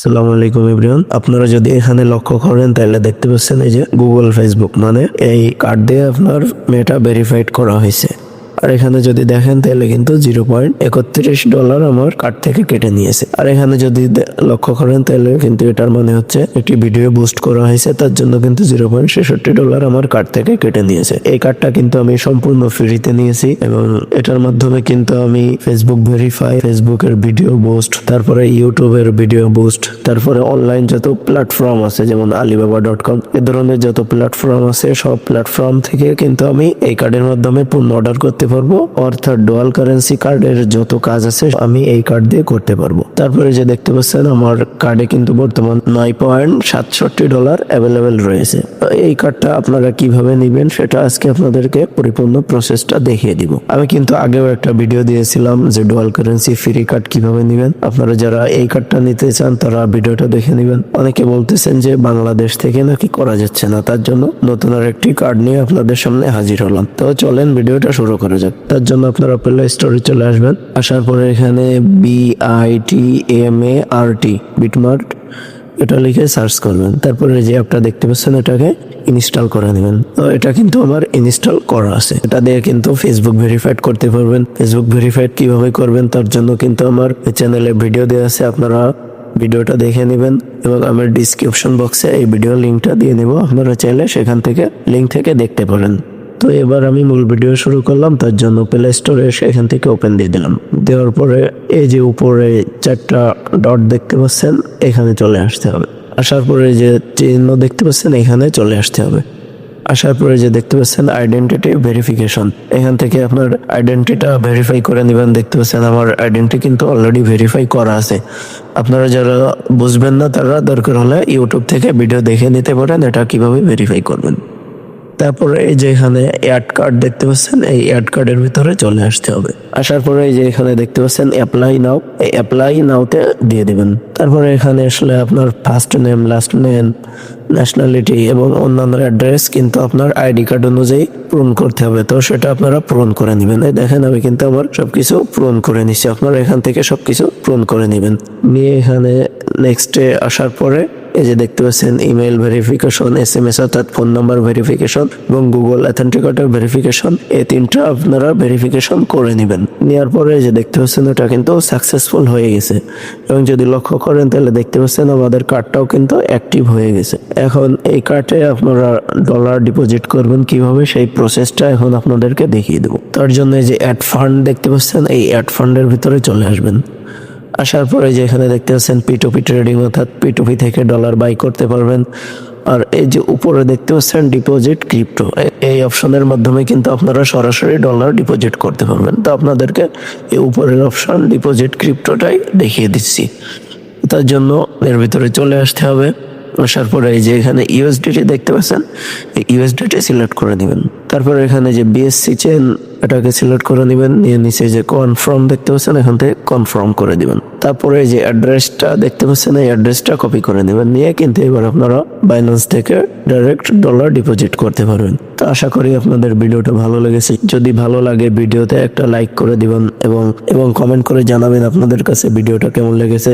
আসসালামু আলাইকুম এভরিওয়ান। আপনারা যদি এখানে লক্ষ্য করেন, তাহলে দেখতে পাচ্ছেন এই যে গুগল ফেসবুক মানে এই কার্ড দিয়ে আপনার মেটা ভেরিফাইড করা হয়েছে। আর এখানে যদি দেখেন, তাহলে কিন্তু জিরো পয়েন্ট একত্রিশ ডলার আমার কার্ড থেকে কেটে নিয়েছে। আর এখানে যদি লক্ষ্য করেন, তাহলে কিন্তু এটার মানে হচ্ছে একটি ভিডিও বুস্ট করা হয়েছে, তার জন্য কিন্তু জিরো পয়েন্ট ছেষট্টি ডলার আমার কার্ড থেকে কেটে নিয়েছে। এই কার্ডটা কিন্তু আমি সম্পূর্ণ ফ্রিতে নিয়েছি এবং এটার মাধ্যমে কিন্তু আমি ফেসবুক ভেরিফাই ফেসবুকের ভিডিও বুস্ট, তারপরে ইউটিউবের ভিডিও বুস্ট, তারপরে অনলাইন যত প্ল্যাটফর্ম আছে, যেমন আলিবাবা ডট কম এ ধরনের যত প্ল্যাটফর্ম আছে, সব প্ল্যাটফর্ম থেকে কিন্তু আমি এই কার্ডের মাধ্যমে পণ্য অর্ডার করতে পারব অর্থাৎ ডুয়াল কারেন্সি কার্ডের যত কাজ আছে, আমি এই কার্ড দিয়ে করতে পারব। তারপরে যে দেখতে পাচ্ছেন, আমার কার্ডে কিন্তু বর্তমান নয় পয়েন্ট সাতষট্টি ডলার অ্যাভেলেবেল রয়েছে। এই কার্ডটা আপনারা কীভাবে নেবেন, সেটা আজকে আপনাদেরকে পরিপূর্ণ প্রসেসটা দেখিয়ে দিব। আমি কিন্তু আগেও একটা ভিডিও দিয়েছিলাম যে ডুয়াল কারেন্সি ফ্রি কার্ড কীভাবে নেবেন। আপনারা যারা এই কার্ডটা নিতে চান, তারা ভিডিওটা দেখে নেবেন। অনেকে বলতেছেন যে বাংলাদেশ থেকে নাকি করা যাচ্ছে না, তার জন্য নতুন আর একটি কার্ড নিয়ে আপনাদের সামনে হাজির হলাম। তো চলেন ভিডিওটা শুরু করা যাক, তার জন্য আপনারা প্লে স্টোরে চলে আসবেন। আসার পরে এখানে B I T M A R T Bitmart এটা লিখে সার্চ করবেন। তারপরে যে অ্যাপটা দেখতে পাচ্ছেন, এটাকে ইনস্টল করে নেবেন। তো এটা কিন্তু আমার ইনস্টল করা আছে। এটা দিয়ে কিন্তু ফেসবুক ভেরিফাইড করতে পারবেন। ফেসবুক ভেরিফাইড কীভাবে করবেন, তার জন্য কিন্তু আমার চ্যানেলে ভিডিও দেওয়া আছে। আপনারা ভিডিওটা দেখে নেবেন এবং আমার ডিসক্রিপশন বক্সে এই ভিডিও লিঙ্কটা দিয়ে নেব। আপনারা চাইলে সেখান থেকে লিঙ্ক থেকে দেখতে পারেন। তো এবার আমি মূল ভিডিও শুরু করলাম, তার জন্য প্লে স্টোরে এখান থেকে ওপেন দিয়ে দিলাম। দেওয়ার পরে এই যে উপরে চারটা ডট দেখতে পাচ্ছেন, এখানে চলে আসতে হবে। আসার পরে যে চিহ্ন দেখতে পাচ্ছেন, এখানে চলে আসতে হবে। আসার পরে যে দেখতে পাচ্ছেন আইডেন্টিটি ভেরিফিকেশন এখান থেকে আপনার আইডেন্টিটা ভেরিফাই করে নেবেন। দেখতে পাচ্ছেন, আমার আইডেন্টি কিন্তু অলরেডি ভেরিফাই করা আছে। আপনারা যারা বুঝবেন না, তারা দরকার হলে ইউটিউব থেকে ভিডিও দেখে নিতে পারেন, এটা কীভাবে ভেরিফাই করবেন। তারপরে এই যে এখানে অ্যাড কার্ড দেখতে পাচ্ছেন, এই অ্যাড কার্ডের ভিতরে চলে আসতে হবে। আসার পরে এই যে এখানে দেখতে পাচ্ছেন অ্যাপ্লাই নাও এই অ্যাপ্লাই নাওতে দিয়ে দিবেন। তারপরে এখানে আসলে আপনার first name last name nationality এবং অন্যান্য অ্যাড্রেস কিন্তু আপনার আইডি কার্ড অনুযায়ী পূরণ করতে হবে। তো সেটা আপনারা পূরণ করে নেবেন। এই দেখেন, আমি কিন্তু আমার সবকিছু পূরণ করে নিচ্ছি আপনারা এখান থেকে সবকিছু পূরণ করে নেবেন। নিয়ে এখানে নেক্সটে আসার পরে এই যে দেখতে পাচ্ছেন email verification S M S অর্থাৎ ফোন নাম্বার ভেরিফিকেশন এবং গুগল অ্যাথেন্টিকেটর ভেরিফিকেশন এই তিনটা আপনারা ভেরিফিকেশন করে নেবেন। নেওয়ার পরে যে দেখতে পাচ্ছেন, ওটা কিন্তু সাকসেসফুল হয়ে গেছে। এবং যদি লক্ষ্য করেন, তাহলে দেখতে পাচ্ছেন, আমাদের কার্ডটাও কিন্তু অ্যাক্টিভ হয়ে গেছে। এখন এই কার্ডে আপনারা ডলার ডিপোজিট করবেন কীভাবে, সেই প্রসেসটা এখন আপনাদেরকে দেখিয়ে দেবো। তার জন্য যে অ্যাড ফান্ড দেখতে পাচ্ছেন, এই অ্যাড ফান্ডের ভিতরে চলে আসবেন। আসার পরে যে এখানে দেখতে পাচ্ছেন পিটোপি ট্রেডিং অর্থাৎ পিটোপি থেকে ডলার বাই করতে পারবেন। আর এই যে উপরে দেখতে পাচ্ছেন ডিপোজিট ক্রিপ্টো এই অপশনের মাধ্যমে কিন্তু আপনারা সরাসরি ডলার ডিপোজিট করতে পারবেন। তো আপনাদেরকে এই উপরের অপশন ডিপোজিট ক্রিপ্টোটাই দেখিয়ে দিচ্ছি। তার জন্য এর ভিতরে চলে আসতে হবে। আসার পরে এই যে এখানে ইউএসডিটি দেখতে পাচ্ছেন ইউএসডিটি সিলেক্ট করে নেবেন। তারপরে এখানে যে বিএসসি চেন এটাকে সিলেক্ট করে নেবেন, নিয়ে নিচে যে কনফার্ম দেখতে পাচ্ছেন, এখান থেকে কনফার্ম করে দিবেন। তারপরে যে অ্যাড্রেসটা দেখতে পাচ্ছেন, এই অ্যাড্রেসটা কপি করে নেবেন, নিয়ে কিন্তু এবার আপনারা বাইন্যান্স থেকে ডাইরেক্ট ডলার ডিপোজিট করতে পারবেন। তো আশা করি আপনাদের ভিডিওটা ভালো লেগেছে। যদি ভালো লাগে ভিডিওতে একটা লাইক করে দিবেন এবং এবং কমেন্ট করে জানাবেন আপনাদের কাছে ভিডিওটা কেমন লেগেছে।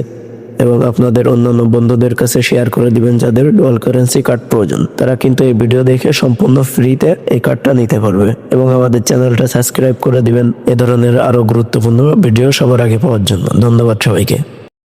এবং আপনাদের অন্যান্য বন্ধুদের কাছে শেয়ার করে দিবেন যাদের ডুয়াল কারেন্সি কার্ড প্রয়োজন। তারা কিন্তু এই ভিডিও দেখে সম্পূর্ণ ফ্রিতে এই কার্ডটা নিতে পারবে। এবং আমাদের চ্যানেলটা সাবস্ক্রাইব করে দিবেন। এ ধরনের আরও গুরুত্বপূর্ণ ভিডিও সবার আগে পাওয়ার জন্য। ধন্যবাদ সবাইকে।